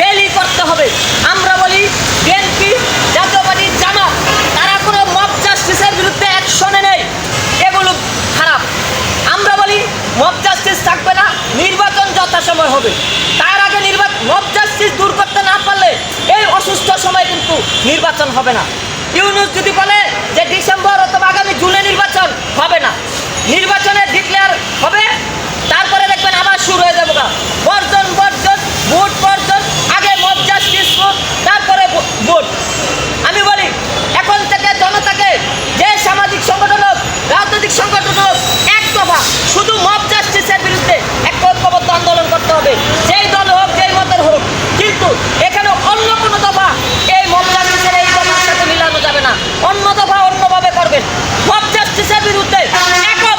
Rally করতে হবে। আমরা বলি বিএনপি জাতীয়বাদী জামাত, তারা কোনো মব জাস্টিসের বিরুদ্ধে অ্যাকশনে নেই। এগুলো খারাপ। আমরা বলি মব জাস্টিস থাকবে না, নির্বাচন যথাসময় হবে। তার আগে নির্বাচন মব জাস্টিস দূর করতে না পারলে এই অসুস্থ সময় কিন্তু নির্বাচন হবে না। ইউনুস যদি বলে যে ডিসেম্বর অত অন্য দফা অন্যভাবে করবেন। সব বিরুদ্ধে একক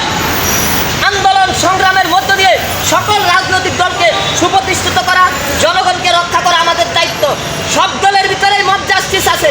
আন্দোলন সংগ্রামের মধ্য দিয়ে সকল রাজনৈতিক দলকে সুপ্রতিষ্ঠিত করা, জনগণকে রক্ষা করা আমাদের দায়িত্ব। সব দলের ভিতরেই মব জাস্টিস আছে।